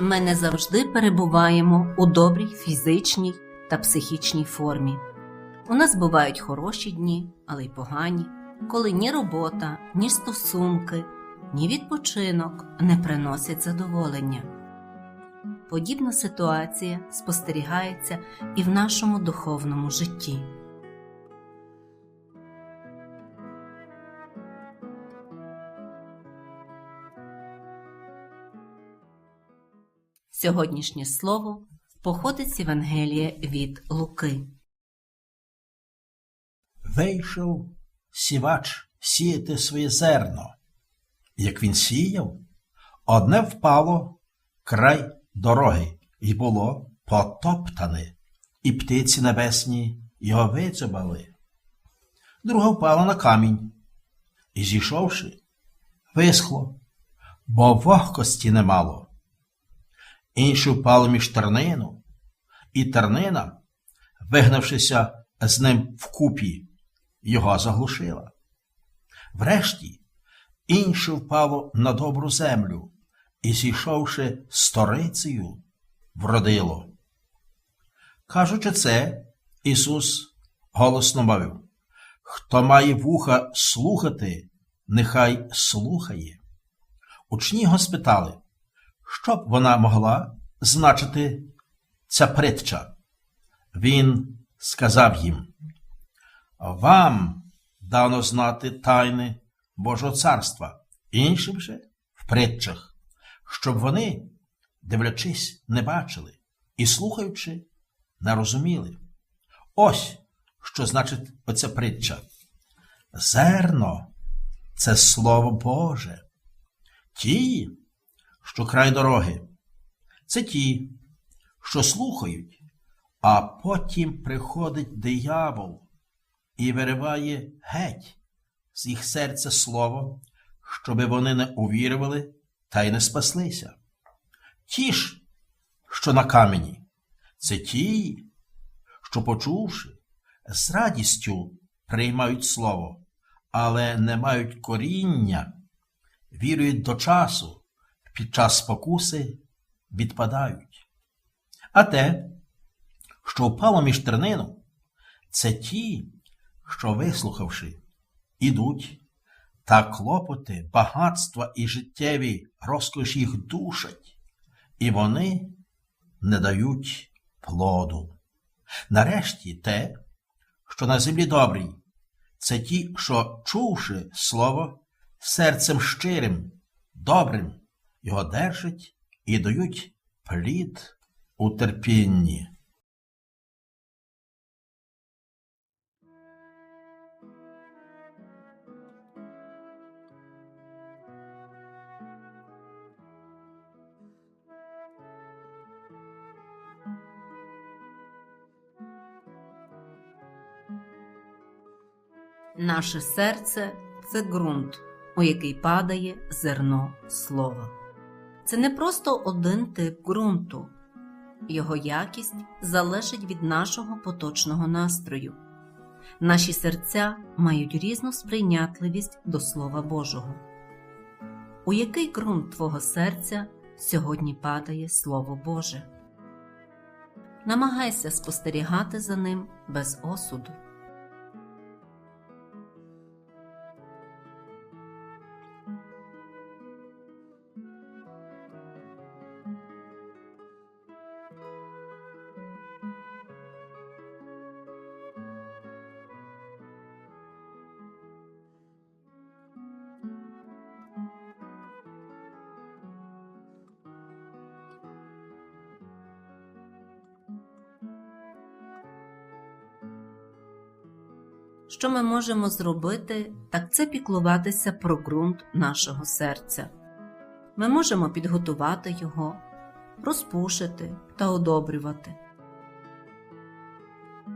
Ми не завжди перебуваємо у добрій фізичній та психічній формі. У нас бувають хороші дні, але й погані, коли ні робота, ні стосунки, ні відпочинок не приносять задоволення. Подібна ситуація спостерігається і в нашому духовному житті. Сьогоднішнє слово походить з Євангелія від Луки. Вийшов сівач сіяти своє зерно. Як він сіяв, одне впало край дороги і було потоптане, і птиці небесні його вицюбали. Друге впало на камінь, і, зійшовши, висхло, бо вогкості немало. Інше впало між тернину, і тернина, вигнавшися з ним вкупі, його заглушила. Врешті інше впало на добру землю і, зійшовши сторицею, вродило. Кажучи це, Ісус голосно мовив, хто має вуха слухати, нехай слухає. Учні його спитали, що б вона могла значити ця притча. Він сказав їм, вам дано знати тайни Божого царства, іншим же в притчах, щоб вони, дивлячись, не бачили і слухаючи, не розуміли. Ось що значить оця притча. Зерно це Слово Боже. Ті, що край дороги, це ті, що слухають, а потім приходить диявол і вириває геть з їх серця слово, щоби вони не увірували та й не спаслися. Ті ж, що на камені, це ті, що, почувши, з радістю приймають слово, але не мають коріння, вірують до часу, під час спокуси відпадають. А те, що впало між тернину, це ті, що, вислухавши, ідуть, та клопоти, багатства і життєві розкош їх душать, і вони не дають плоду. Нарешті те, що на землі добрій, це ті, що, чувши слово, серцем щирим, добрим, його держать і дають плід у терпінні. Наше серце це ґрунт, у який падає зерно слова. Це не просто один тип ґрунту, його якість залежить від нашого поточного настрою. Наші серця мають різну сприйнятливість до Слова Божого. У який ґрунт твого серця сьогодні падає Слово Боже? Намагайся спостерігати за ним без осуду. Що ми можемо зробити, так це піклуватися про ґрунт нашого серця. Ми можемо підготувати його, розпушити та одобрювати.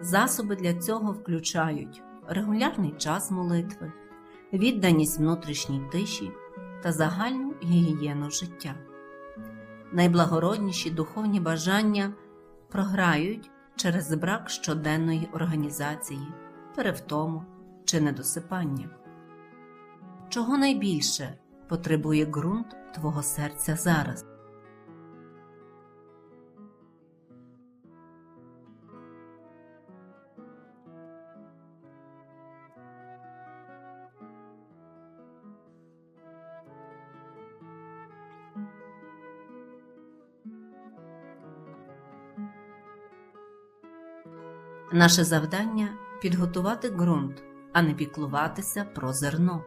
Засоби для цього включають регулярний час молитви, відданість внутрішній тиші та загальну гігієну життя. Найблагородніші духовні бажання програють через брак щоденної організації перевтому чи недосипання. Чого найбільше потребує ґрунт твого серця зараз? Наше завдання підготувати ґрунт, а не піклуватися про зерно.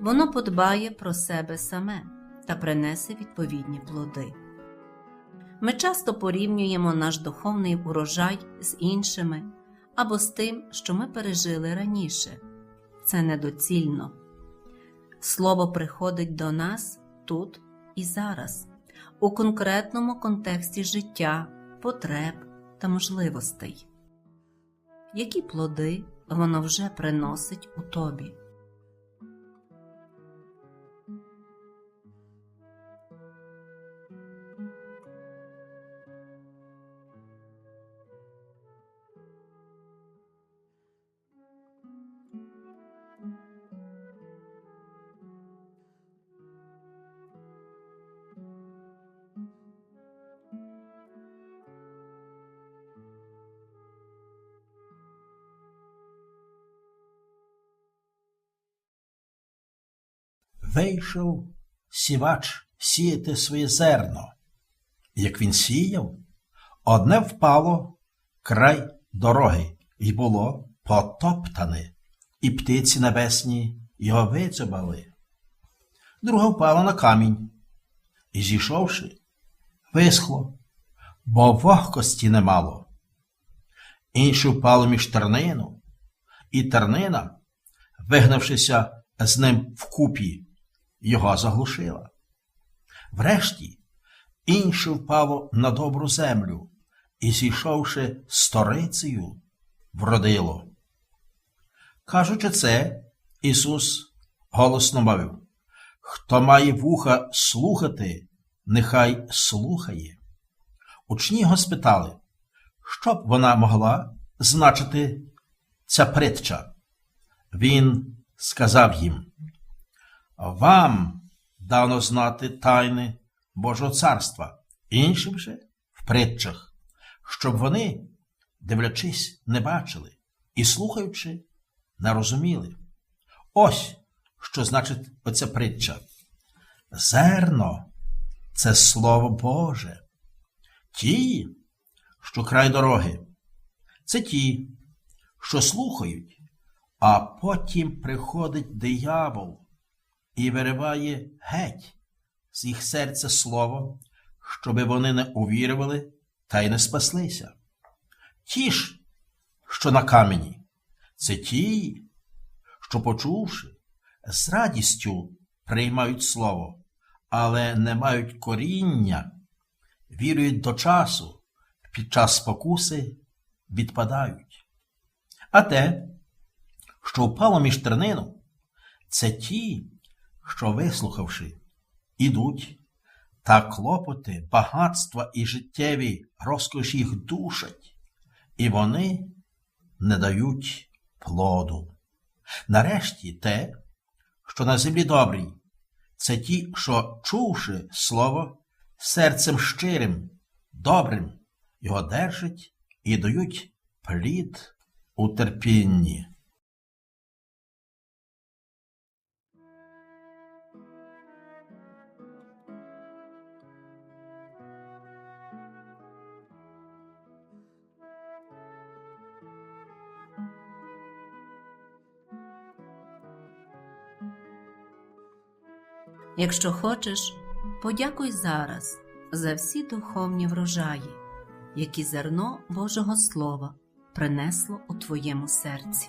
Воно подбає про себе саме та принесе відповідні плоди. Ми часто порівнюємо наш духовний урожай з іншими або з тим, що ми пережили раніше. Це недоцільно. Слово приходить до нас тут і зараз, у конкретному контексті життя, потреб та можливостей. Які плоди воно вже приносить у тобі? Вийшов сівач сіяти своє зерно. Як він сіяв, одне впало край дороги і було потоптане, і птиці небесні його вицюбали. Друге впало на камінь, і, зійшовши, висхло, бо вогкості немало. Інше впало між тернину, і тернина, вигнавшися з ним вкупі, його заглушила. Врешті інше впало на добру землю і, зійшовши сторицею, вродило. Кажучи це, Ісус голосно мовив, хто має вуха слухати, нехай слухає. Учні його спитали, що б вона могла значити ця притча. Він сказав їм, вам дано знати тайни Божого царства, іншим же в притчах, щоб вони, дивлячись, не бачили і слухаючи, не розуміли. Ось що значить оця притча. Зерно це Слово Боже. Ті, що край дороги, це ті, що слухають, а потім приходить диявол і вириває геть з їх серця слово, щоби вони не увірували та й не спаслися. Ті ж, що на камені, це ті, що, почувши, з радістю приймають слово, але не мають коріння, вірують до часу, під час спокуси відпадають. А те, що впало між тернину, це ті, що, вислухавши, ідуть, та клопоти, багатства і життєві розкоші їх душать, і вони не дають плоду. Нарешті те, що на землі добрій, це ті, що, чувши слово, серцем щирим, добрим, його держать і дають плід у терпінні. Якщо хочеш, подякуй зараз за всі духовні врожаї, які зерно Божого Слова принесло у твоєму серці.